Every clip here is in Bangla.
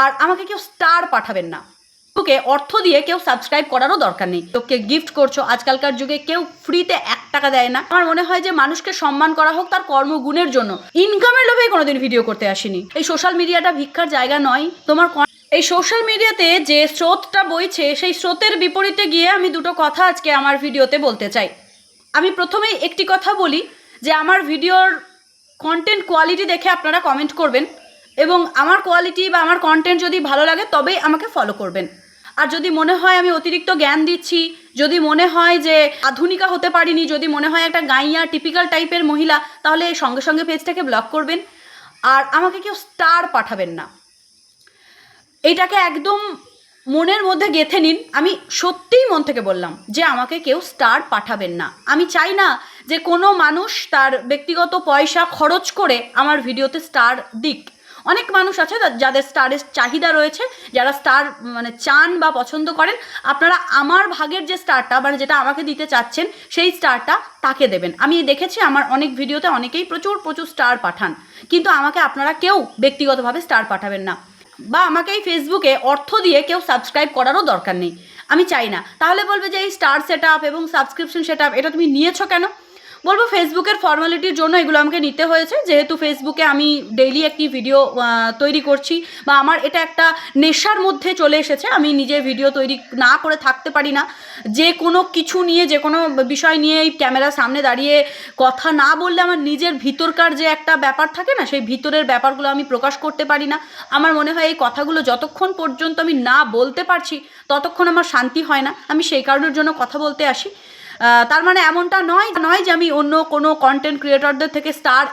আর আমাকে কেউ স্টার পাঠাবেন না। ওকে অর্থ দিয়ে কেউ সাবস্ক্রাইব করারও দরকার নেই। তোকে গিফট করছ, আজকালকার যুগে কেউ ফ্রিতে এক টাকা দেয় না। আমার মনে হয় যে মানুষকে সম্মান করা হোক তার কর্মগুণের জন্য। ইনকামের লোভে কোনোদিন ভিডিও করতে আসিনি। এই সোশ্যাল মিডিয়াটা ভিক্ষার জায়গা নয়। তোমার এই সোশ্যাল মিডিয়াতে যে স্রোতটা বইছে, সেই স্রোতের বিপরীতে গিয়ে আমি দুটো কথা আজকে আমার ভিডিওতে বলতে চাই। আমি প্রথমেই একটি কথা বলি যে আমার ভিডিওর কন্টেন্ট কোয়ালিটি দেখে আপনারা কমেন্ট করবেন। এবং আমার কোয়ালিটি বা আমার কন্টেন্ট যদি ভালো লাগে, তবেই আমাকে ফলো করবেন। আর যদি মনে হয় আমি অতিরিক্ত জ্ঞান দিচ্ছি, যদি মনে হয় যে আধুনিকা হতে পারিনি, যদি মনে হয় একটা গাইয়া টিপিক্যাল টাইপের মহিলা, তাহলে সঙ্গে সঙ্গে পেজটাকে ব্লক করবেন। আর আমাকে কেউ স্টার পাঠাবেন না। এটাকে একদম মনের মধ্যে গেঁথে নিন। আমি সত্যিই মন থেকে বললাম যে আমাকে কেউ স্টার পাঠাবেন না। আমি চাই না যে কোনো মানুষ তার ব্যক্তিগত পয়সা খরচ করে আমার ভিডিওতে স্টার দিক। অনেক মানুষ আছে যাদের স্টারের চাহিদা রয়েছে, যারা স্টার মানে চান বা পছন্দ করেন, আপনারা আমার ভাগের যে স্টারটা মানে যেটা আমাকে দিতে চাচ্ছেন, সেই স্টারটা তাকে দেবেন। আমি দেখেছি আমার অনেক ভিডিওতে অনেকেই প্রচুর প্রচুর স্টার পাঠান, কিন্তু আমাকে আপনারা কেউ ব্যক্তিগতভাবে স্টার পাঠাবেন না। বা আমাকে এই ফেসবুকে অর্থ দিয়ে কেউ সাবস্ক্রাইব করারও দরকার নেই। আমি চাই না। তাহলে বলবে যে এই স্টার সেট এবং সাবস্ক্রিপশন সেট এটা তুমি নিয়েছো কেন? বলব ফেসবুকের ফর্মালিটির জন্য এগুলো আমাকে নিতে হয়েছে। যেহেতু ফেসবুকে আমি ডেইলি একটি ভিডিও তৈরি করছি বা আমার এটা একটা নেশার মধ্যে চলে এসেছে। আমি নিজে ভিডিও তৈরি না করে থাকতে পারি না। যে কোনো কিছু নিয়ে, যে কোনো বিষয় নিয়ে এই ক্যামেরার সামনে দাঁড়িয়ে কথা না বললে আমার নিজের ভিতরকার যে একটা ব্যাপার থাকে না, সেই ভিতরের ব্যাপারগুলো আমি প্রকাশ করতে পারি না। আমার মনে হয় এই কথাগুলো যতক্ষণ পর্যন্ত আমি না বলতে পারছি, ততক্ষণ আমার শান্তি হয় না। আমি সেই কারণের জন্য কথা বলতে আসি। তার মানে এমনটা নয় নয় যে আমি অন্য কোনো কন্টেন্ট ক্রিয়েটরদের থেকে স্টার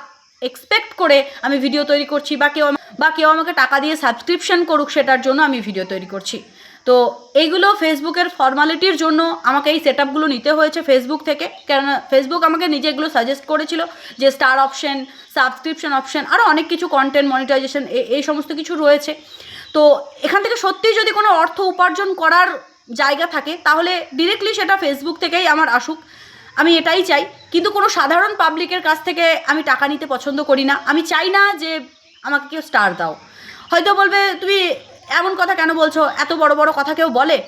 এক্সপেক্ট করে আমি ভিডিও তৈরি করছি বা কেউ বা কেউ আমাকে টাকা দিয়ে সাবস্ক্রিপশন করুক সেটার জন্য আমি ভিডিও তৈরি করছি। তো এইগুলো ফেসবুকের ফর্মালিটির জন্য আমাকে এই সেট আপগুলো নিতে হয়েছে ফেসবুক থেকে। কেননা ফেসবুক আমাকে নিজে এগুলো সাজেস্ট করেছিল যে স্টার অপশন সাবস্ক্রিপশন অপশন আরও অনেক কিছু কন্টেন্ট মনিটাইজেশন এই সমস্ত কিছু রয়েছে। তো এখান থেকে সত্যিই যদি কোনো অর্থ উপার্জন করার জায়গা থাকে, তাহলে ডিরেক্টলি সেটা ফেসবুক থেকেই আমার আসুক। আমি এটাই চাই। কিন্তু কোনো সাধারণ পাবলিকের কাছ থেকে আমি টাকা নিতে পছন্দ করি না। আমি চাই না যে আমাকে কেউ স্টার দাও। হয়তো বলবে, তুমি এমন কথা কেন বলছো? এত বড় বড় কথা কেউ বলে?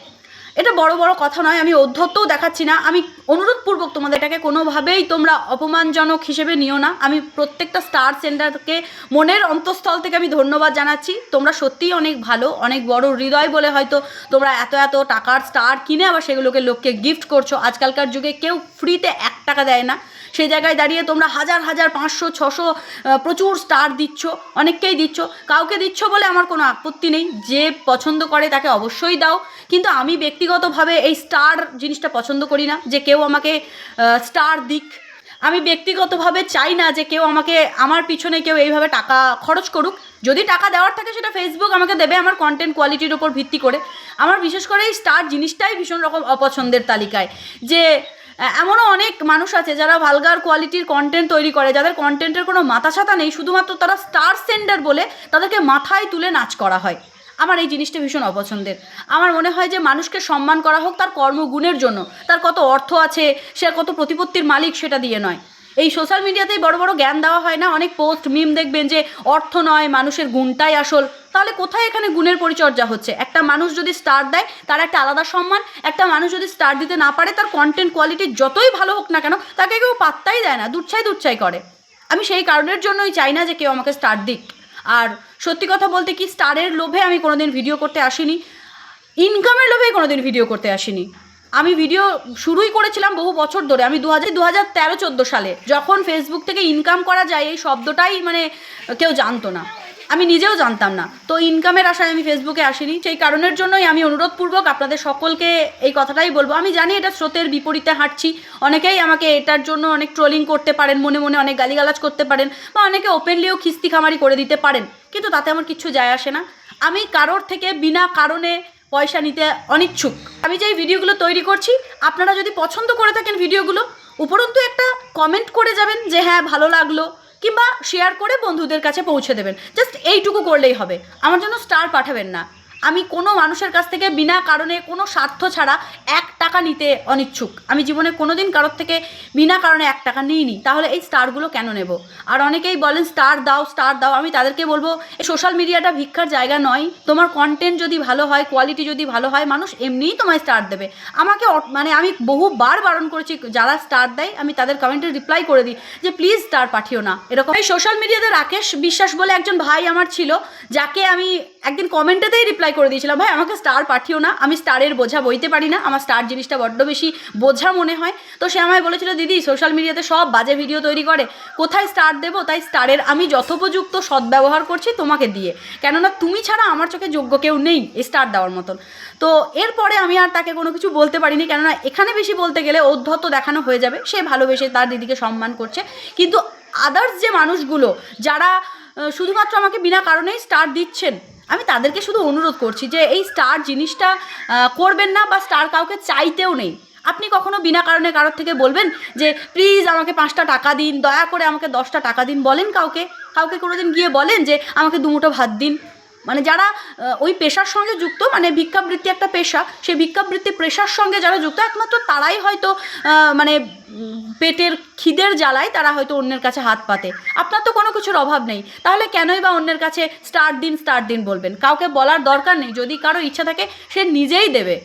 এটা বড় বড় কথা নয়, আমি অধ্যত্তও দেখাচ্ছি না। আমি অনুরোধপূর্বক তোমাদের এটাকে কোনোভাবেই তোমরা অপমানজনক হিসেবে নিও না। আমি প্রত্যেকটা স্টার সেন্টারকে মনের অন্তঃস্থল থেকে আমি ধন্যবাদ জানাচ্ছি। তোমরা সত্যিই অনেক ভালো, অনেক বড় হৃদয় বলে হয়তো তোমরা এত এত টাকার স্টার কিনে আবার সেগুলোকে লোককে গিফট করছ। আজকালকার যুগে কেউ ফ্রিতে এক টাকা দেয় না। সেই জায়গায় দাঁড়িয়ে তোমরা হাজার হাজার, পাঁচশো, ছশো প্রচুর স্টার দিচ্ছ, অনেককেই দিচ্ছ। কাউকে দিচ্ছ বলে আমার কোনো আপত্তি নেই। যে পছন্দ করে তাকে অবশ্যই দাও। কিন্তু আমি ব্যক্তিগতভাবে এই স্টার জিনিসটা পছন্দ করি না, যে কেউ আমাকে স্টার দিক। আমি ব্যক্তিগতভাবে চাই না যে কেউ আমাকে, আমার পিছনে কেউ এইভাবে টাকা খরচ করুক। যদি টাকা দেওয়ার থাকে সেটা ফেসবুক আমাকে দেবে আমার কন্টেন্ট কোয়ালিটির উপর ভিত্তি করে। আমার বিশেষ করে এই স্টার জিনিসটাই ভীষণ রকম অপছন্দের তালিকায়। যে এমনও অনেক মানুষ আছে যারা ভালগার কোয়ালিটির কন্টেন্ট তৈরি করে, যাদের কন্টেন্টের কোনো মাথা ছাতা নেই, শুধুমাত্র তারা স্টার সেন্ডার বলে তাদেরকে মাথায় তুলে নাচ করা হয়। আমার এই জিনিসটা ভীষণ অপছন্দের। আমার মনে হয় যে মানুষকে সম্মান করা হোক তার কর্মগুণের জন্য, তার কত অর্থ আছে, সে কত প্রতিপত্তির মালিক সেটা দিয়ে নয়। এই সোশ্যাল মিডিয়াতেই বড় বড় জ্ঞান দেওয়া হয় না? অনেক পোস্ট মিম দেখবেন যে অর্থ নয়, মানুষের গুণটাই আসল। তাহলে কোথায় এখানে গুণের পরিচর্যা হচ্ছে? একটা মানুষ যদি স্টার দেয়, তার একটা আলাদা সম্মান, একটা মানুষ যদি স্টার দিতে না পারে, তার কন্টেন্ট কোয়ালিটি যতই ভালো হোক না কেন, তাকে কেউ পাত্তাই দেয় না, দুচ্ছাই দুচ্ছাই করে। আমি সেই কারণের জন্যই চাই না যে কেউ আমাকে স্টার দিক। আর সত্যি কথা বলতে কি স্টারের লোভে আমি কোনোদিন ভিডিও করতে আসিনি। ইনকামের লোভেই কোনোদিন ভিডিও করতে আসিনি। আমি ভিডিও শুরুই করেছিলাম বহু বছর ধরে। আমি দু হাজার দু হাজার তেরো সালে যখন ফেসবুক থেকে ইনকাম করা যায়, এই শব্দটাই মানে কেউ জানতো না। আমি নিজেও জানতাম না। তো ইনকামের আশায় আমি ফেসবুকে আসিনি। সেই কারণের জন্যই আমি অনুরোধপূর্বক আপনাদের সকলকে এই কথাটাই বলব। আমি জানি এটা স্রোতের বিপরীতে হাঁটছি। অনেকেই আমাকে এটার জন্য অনেক ট্রোলিং করতে পারেন, মনে মনে অনেক গালিগালাজ করতে পারেন বা অনেকে ওপেনলিও খিস্তি খামারি করে দিতে পারেন। কিন্তু তাতে আমার কিচ্ছু যায় আসে না। আমি কারোর থেকে বিনা কারণে পয়সা নিতে অনিচ্ছুক। আমি যে এই ভিডিওগুলো তৈরি করছি, আপনারা যদি পছন্দ করে থাকেন ভিডিওগুলো, উপরন্তু একটা কমেন্ট করে যাবেন যে হ্যাঁ ভালো লাগল, কিংবা শেয়ার করে বন্ধুদের কাছে পৌঁছে দেবেন। জাস্ট এইটুকু করলেই হবে। আমার জন্য স্টার পাঠাবেন না। আমি কোনো মানুষের কাছ থেকে বিনা কারণে কোনো স্বার্থ ছাড়া এক টাকা নিতে অনিচ্ছুক। আমি জীবনে কোনো দিন কারোর থেকে বিনা কারণে এক টাকা নিইনি। তাহলে এই স্টারগুলো কেন নেব? আর অনেকেই বলেন, স্টার দাও স্টার দাও। আমি তাদেরকে বলব এই সোশ্যাল মিডিয়াটা ভিক্ষার জায়গা নয়। তোমার কন্টেন্ট যদি ভালো হয় কোয়ালিটি যদি ভালো হয়, মানুষ এমনিই তোমায় স্টার দেবে। আমাকে মানে আমি বহুবার বারণ করেছি, যারা স্টার দেয়, আমি তাদের কমেন্টে রিপ্লাই করে দিই যে, প্লিজ স্টার পাঠিও না। এরকম এই সোশ্যাল মিডিয়াতে রাকেশ বিশ্বাস বলে একজন ভাই আমার ছিল, যাকে আমি একদিন কমেন্টেতেই রিপ্লাই করে দিয়েছিলাম, ভাই, আমাকে স্টার পাঠিও না। আমি স্টারের বোঝা বইতে পারি না। আমার স্টার জিনিসটা বড্ড বেশি বোঝা মনে হয়। তো সে আমায় বলেছিল, দিদি সোশ্যাল মিডিয়াতে সব বাজে ভিডিও তৈরি করে। কোথায় স্টার দেবো? তাই স্টারের আমি যথোপযুক্ত সদ্ব্যবহার করছি তোমাকে দিয়ে। কেননা তুমি ছাড়া আমার চোখে যোগ্য কেউ নেই স্টার দেওয়ার মতন। তো এরপরে আমি আর তাকে কোনো কিছু বলতে পারিনি, কেননা এখানে বেশি বলতে গেলে ঔদ্ধত্য দেখানো হয়ে যাবে। সে ভালোবেসে তার দিদিকে সম্মান করছে। কিন্তু আদার্স যে মানুষগুলো, যারা শুধুমাত্র আমাকে বিনা কারণেই স্টার দিচ্ছেন। আমি তাদেরকে শুধু অনুরোধ করছি যে এই স্টার জিনিসটা করবেন না বা স্টার কাউকে চাইতেও নেই। আপনি কখনো বিনা কারণে কারোর থেকে বলবেন যে প্লিজ আমাকে পাঁচটা টাকা দিন, দয়া করে আমাকে দশটা টাকা দিন। বলেন কাউকে। কাউকে কোনো দিন গিয়ে বলেন যে, আমাকে দুমুটো ভাত দিন। মানে যারা ওই পেশার সঙ্গে যুক্ত মানে ভিক্ষাবৃত্তি একটা পেশা, সেই ভিক্ষাবৃত্তি পেশার সঙ্গে যারা যুক্ত, একমাত্র তারাই হয়তো মানে পেটের খিদের জ্বালায় তারা হয়তো অন্যের কাছে হাত পাতে। আপনার তো কোনো কিছুর অভাব নেই। তাহলে কেনই বা অন্যের কাছে স্টার দিন স্টার দিন বলবেন? কাউকে বলার দরকার নেই। যদি কারও ইচ্ছা থাকে, সে নিজেই দেবে।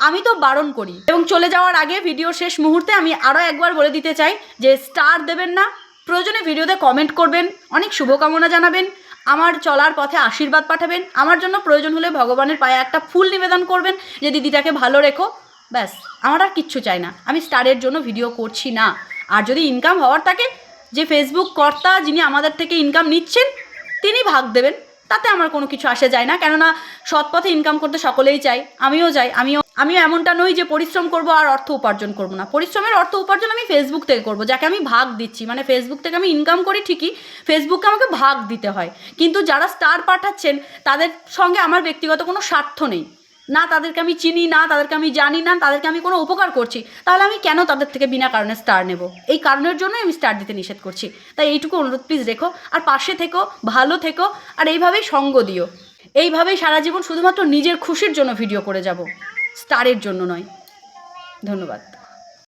আমি তো বারণ করি। এবং চলে যাওয়ার আগে ভিডিও শেষ মুহূর্তে আমি আরও একবার বলে দিতে চাই যে, স্টার দেবেন না। প্রয়োজনে ভিডিওতে কমেন্ট করবেন। অনেক শুভকামনা জানাবেন। আমার চলার পথে আশীর্বাদ পাঠাবেন। আমার জন্য প্রয়োজন হলে ভগবানের পায়ে একটা ফুল নিবেদন করবেন যে, দিদিটাকে ভালো রেখো। ব্যাস, আমার আর কিচ্ছু চাই না। আমি স্টারের জন্য ভিডিও করছি না। আর যদি ইনকাম হওয়ার থাকে, যে ফেসবুক কর্তা যিনি আমাদের থেকে ইনকাম নিচ্ছেন, তিনি ভাগ দেবেন। তাতে আমার কোনো কিছু আসে যায় না। কেননা সৎ পথে ইনকাম করতে সকলেই চাই আমিও চাই। আমিও আমিও এমনটা নই যে পরিশ্রম করব আর অর্থ উপার্জন করব না। পরিশ্রমের অর্থ উপার্জন আমি ফেসবুক থেকে করব, যাকে আমি ভাগ দিচ্ছি। মানে ফেসবুক থেকে আমি ইনকাম করি ঠিকই ফেসবুককে আমাকে ভাগ দিতে হয়। কিন্তু যারা স্টার পাঠাচ্ছেন, তাদের সঙ্গে আমার ব্যক্তিগত কোনো স্বার্থ নেই। না তাদেরকে আমি চিনি, না তাদেরকে আমি জানি, না তাদেরকে আমি কোনো উপকার করছি, তাহলে আমি কেন তাদের থেকে বিনা কারণে স্টার নেব? এই কারণের জন্যই আমি স্টার দিতে নিষেধ করছি। তাই এইটুকু অনুরোধ প্লিজ রেখো, আর পাশে থেকো, ভালো থেকো, আর এইভাবেই সঙ্গ দিও। এইভাবেই সারা জীবন শুধুমাত্র নিজের খুশির জন্য ভিডিও করে যাব। স্টারের জন্য নয়। ধন্যবাদ।